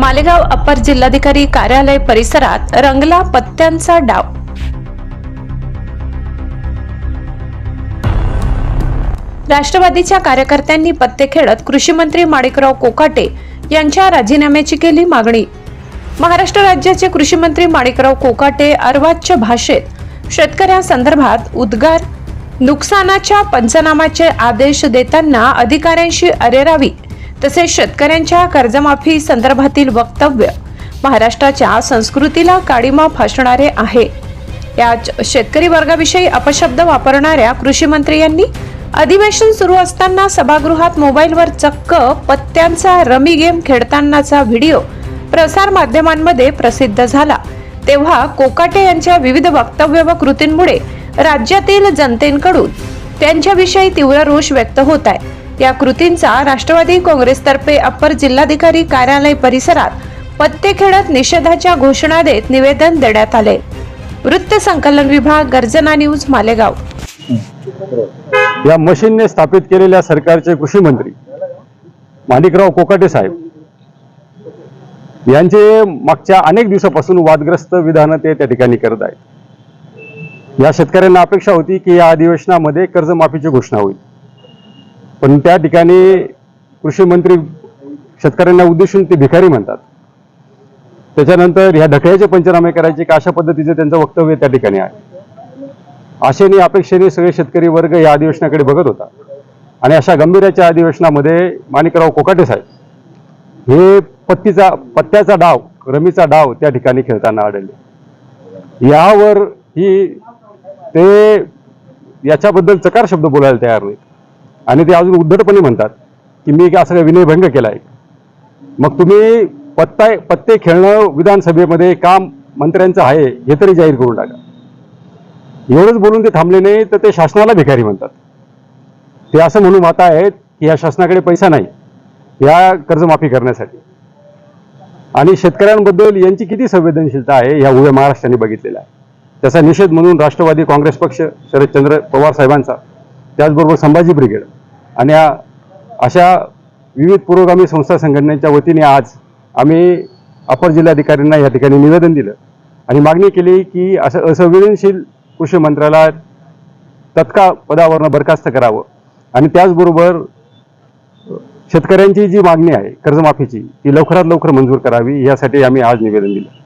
Malegaon upper जिल्हाधिकारी कार्यालय परिसरात रंगला पत्त्यांचा डाव. राष्ट्रवादीच्या कार्यकर्त्यांनी पत्ते खेळत कृषी मंत्री माणिकराव कोकाटे यांच्या राजीनाम्याची केली मागणी. महाराष्ट्र राज्याचे कृषी मंत्री माणिकराव कोकाटे अर्वाच्य भाषेत शेतकऱ्यांसंदर्भात उद्गार नुकसानाच्या पंचनामाचे आदेश देताना अधिकाऱ्यांशी अरेरावी तसेच शेतकऱ्यांच्या कर्जमाफी संदर्भातील वक्तव्य महाराष्ट्राच्या संस्कृतीला काळीमा फासणारे आहे. या शेतकरी वर्गाविषयी अपशब्द वापरणाऱ्या कृषी मंत्री यांनी अधिवेशन सुरू असताना सभागृहात मोबाईलवर चक्क पत्त्यांचा रमी गेम खेळतानाचा व्हिडिओ प्रसार माध्यमांमध्ये प्रसिद्ध झाला. तेव्हा कोकाटे यांच्या विविध वक्तव्य व कृतींमुळे राज्यातील जनतेकडून त्यांच्याविषयी तीव्र रोष व्यक्त होत आहे. या कृतींचा राष्ट्रवादी काँग्रेसतर्फे अप्पर जिल्हाधिकारी कार्यालय परिसरात पत्ते खेळत निषेधाच्या घोषणा देत निवेदन देण्यात आले. वृत्त संकलन विभाग गर्जना न्यूज मालेगाव. या मशीनने स्थापित केलेल्या सरकारचे कृषी मंत्री माणिकराव कोकाटे साहेब यांचे मागच्या अनेक दिवसापासून वादग्रस्त विधानं ते त्या ठिकाणी करत आहेत. या शेतकऱ्यांना अपेक्षा होती की या अधिवेशनामध्ये कर्जमाफीची घोषणा होईल. पण त्या ठिकाणी कृषी मंत्री शेतकऱ्यांना उद्देशून ते भिकारी म्हणतात. त्याच्यानंतर ह्या ढकळ्याचे पंचनामे करायचे का अशा पद्धतीचं त्यांचं वक्तव्य त्या ठिकाणी आहे. आशेने अपेक्षेने सगळे शेतकरी वर्ग या अधिवेशनाकडे बघत होता. आणि अशा गंभीराच्या अधिवेशनामध्ये माणिकराव कोकाटे साहेब हे पत्तीचा पत्त्याचा डाव रमीचा डाव त्या ठिकाणी खेळताना आढळले. यावर ही ते याच्याबद्दल चकार शब्द बोलायला तयार नाहीत. आणि ते अजून उद्धटपणे म्हणतात की मी असं काही विनयभंग केला आहे मग तुम्ही पत्ता पत्ते खेळणं विधानसभेमध्ये काम मंत्र्यांचं आहे हे तरी जाहीर करून टाका. एवढंच बोलून ते थांबले नाही तर ते शासनाला भिकारी म्हणतात. ते असं म्हणून माता आहेत की या शासनाकडे पैसा नाही या कर्जमाफी करण्यासाठी. आणि शेतकऱ्यांबद्दल यांची किती संवेदनशीलता आहे ह्या उभ्या महाराष्ट्राने बघितलेला आहे त्याचा निषेध म्हणून राष्ट्रवादी काँग्रेस पक्ष शरदचंद्र पवार साहेबांचा त्याचबरोबर संभाजी ब्रिगेड. आणि अशा विविध पुरोगामी संस्था संघटनेच्या वतीने आज आम्ही अपर जिल्हाधिकाऱ्यांना या ठिकाणी निवेदन दिलं. आणि मागणी केली की असं असंवेदनशील कृषी मंत्र्याला तत्काळ पदावरनं बरखास्त करावं. आणि त्याचबरोबर शेतकऱ्यांची जी मागणी आहे कर्जमाफीची ती लवकरात लवकर मंजूर करावी यासाठी आम्ही आज निवेदन दिलं.